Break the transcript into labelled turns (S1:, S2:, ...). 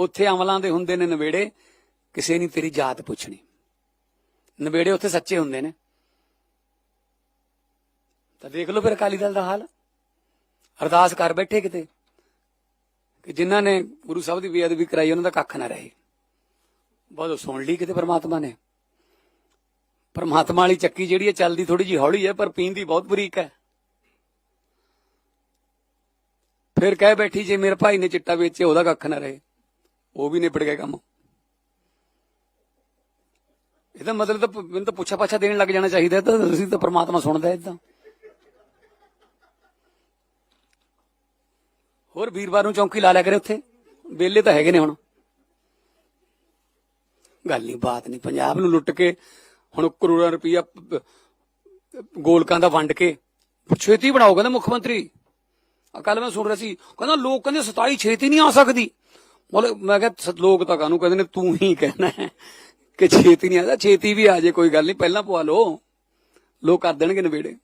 S1: ਉੱਥੇ ਅਮਲਾਂ ਦੇ ਹੁੰਦੇ ਨੇ ਨਵੇੜੇ, ਕਿਸੇ ਨਹੀਂ ਤੇਰੀ ਜਾਤ ਪੁੱਛਣੀ। ਨਵੇੜੇ ਉੱਥੇ ਸੱਚੇ ਹੁੰਦੇ ਨੇ। ਤਾਂ ਦੇਖ ਲਓ ਫਿਰ ਅਕਾਲੀ ਦਲ ਦਾ ਹਾਲ। ਅਰਦਾਸ ਕਰ ਬੈਠੇ ਕਿਤੇ, ਕਿ ਜਿਨ੍ਹਾਂ ਨੇ ਗੁਰੂ ਸਾਹਿਬ ਦੀ ਬੇਅਦਬੀ ਕਰਾਈ, ਉਹਨਾਂ ਦਾ ਕੱਖ ਨਾ ਰਹੇ। ਬਹੁਤ ਸੁਣ ਲਈ ਕਿਤੇ ਪਰਮਾਤਮਾ ਨੇ। ਪਰਮਾਤਮਾ ਵਾਲੀ ਚੱਕੀ ਜਿਹੜੀ ਹੈ, ਚੱਲਦੀ ਥੋੜੀ ਜੀ ਹੌਲੀ ਹੈ, ਪਰ ਪੀਂਦੀ ਬਹੁਤ ਬਰੀਕ ਹੈ। ਫਿਰ ਕਹਿ ਬੈਠੀ, ਜੇ ਮੇਰੇ ਭਾਈ ਨੇ ਚਿੱਟਾ ਵੇਚਿਆ, ਉਹਦਾ ਕੱਖ ਨਾ ਰਹੇ। ਉਹ ਵੀ ਨਿਬੜ ਗਿਆ ਕੰਮ। ਇਹਦਾ ਮਤਲਬ ਤਾਂ ਮੈਨੂੰ ਤਾਂ ਪੁੱਛਾ ਪਾਛਾ ਦੇਣ ਲੱਗ ਜਾਣਾ ਚਾਹੀਦਾ ਤਾਂ ਅਸੀਂ ਤਾਂ ਪ੍ਰਮਾਤਮਾ ਸੁਣਦਾ ਇਦਾਂ ਹੋਰ ਵੀਰਵਾਰ ਨੂੰ ਚੌਂਕੀ ਲਾ ਲਿਆ ਕਰੇ ਉੱਥੇ। ਵੇਲੇ ਤਾਂ ਹੈਗੇ ਨੇ ਹੁਣ। ਗੱਲ ਨਹੀਂ ਬਾਤ ਨਹੀਂ ਪੰਜਾਬ ਨੂੰ ਲੁੱਟ ਕੇ ਹੁਣ ਕਰੋੜਾਂ ਰੁਪਈਆ ਗੋਲਕਾਂ ਦਾ ਵੰਡ ਕੇ ਛੇਤੀ ਬਣਾਓ, ਕਹਿੰਦੇ ਮੁੱਖ ਮੰਤਰੀ। ਆ ਕੱਲ ਮੈਂ ਸੁਣ ਰਿਹਾ ਸੀ, ਕਹਿੰਦਾ ਲੋਕ ਕਹਿੰਦੇ 27 ਛੇਤੀ ਨਹੀਂ ਆ ਸਕਦੀ। ਮਤਲਬ ਮੈਂ ਕਿਹਾ ਲੋਕ ਤਾਂ ਕਾਹਨੂੰ ਕਹਿੰਦੇ ਨੇ, ਤੂੰ ਹੀ ਕਹਿਣਾ ਕਿ ਛੇਤੀ ਨਹੀਂ ਆਦਾ ਛੇਤੀ ਵੀ ਆ ਜੇ, ਕੋਈ ਗੱਲ ਨਹੀਂ, ਪਹਿਲਾਂ ਪਵਾ ਲਓ। ਲੋਕ ਕਰ ਦੇਣਗੇ ਨਵੇੜੇ।